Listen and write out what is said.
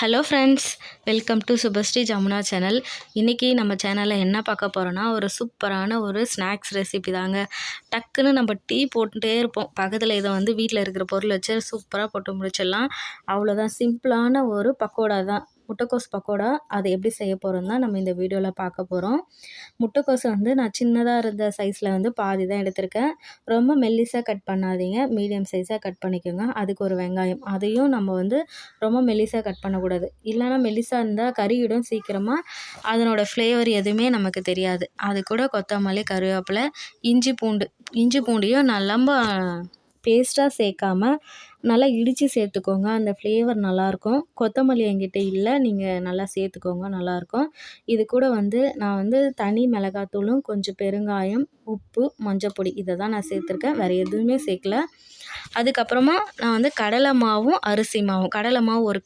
Hello friends welcome to Subhashree Jamuna channel இன்றைக்கி நம்ம சேனலில் என்ன பார்க்க போகிறோன்னா ஒரு சூப்பரான ஒரு ஸ்நாக்ஸ் ரெசிபி தாங்க. டக்குன்னு நம்ம டீ போட்டுகிட்டே இருப்போம். பக்கத்தில் இதை வந்து வீட்டில் இருக்கிற பொருள் வச்சு சூப்பராக போட்டு முடிச்சிடலாம். அவ்வளோதான் சிம்பிளான ஒரு பக்கோடா தான். முட்டைக்கோஸ் பக்கோடா அது எப்படி செய்ய போகிறோம் தான் நம்ம இந்த வீடியோவில் பார்க்க போகிறோம் முட்டைக்கோஸ் வந்து நான் சின்னதாக இருந்த சைஸில் வந்து பாதி தான் எடுத்திருக்கேன். ரொம்ப மெல்லிஸாக கட் பண்ணாதீங்க. மீடியம் சைஸாக கட் பண்ணிக்கோங்க. அதுக்கு ஒரு வெங்காயம். அதையும் நம்ம வந்து ரொம்ப மெல்லிஸாக கட் பண்ணக்கூடாது. இல்லைனா மெல்லிஸாக இருந்தால் கறியிடும் சீக்கிரமாக அதனோட ஃப்ளேவர் எதுவுமே நமக்கு தெரியாது. அது கூட கொத்தமல்லி கருவேப்பிலை இஞ்சி பூண்டு. இஞ்சி பூண்டையும் நல்லா பேஸ்ட்டாக சேர்க்காம நல்லா இடித்து சேர்த்துக்கோங்க. அந்த ஃப்ளேவர் நல்லாயிருக்கும் கொத்தமல்லி என்கிட்ட இல்லை. நீங்கள் நல்லா சேர்த்துக்கோங்க. நல்லாயிருக்கும் இது கூட வந்து நான் வந்து தனி மிளகாத்தூளும் கொஞ்சம் பெருங்காயம் உப்பு மஞ்சப்பொடி இதை தான் நான் சேர்த்துருக்கேன். வேறு எதுவுமே சேர்க்கல. அதுக்கப்புறமா நான் வந்து கடலை மாவும் அரிசி மாவும். கடலை மாவு ஒரு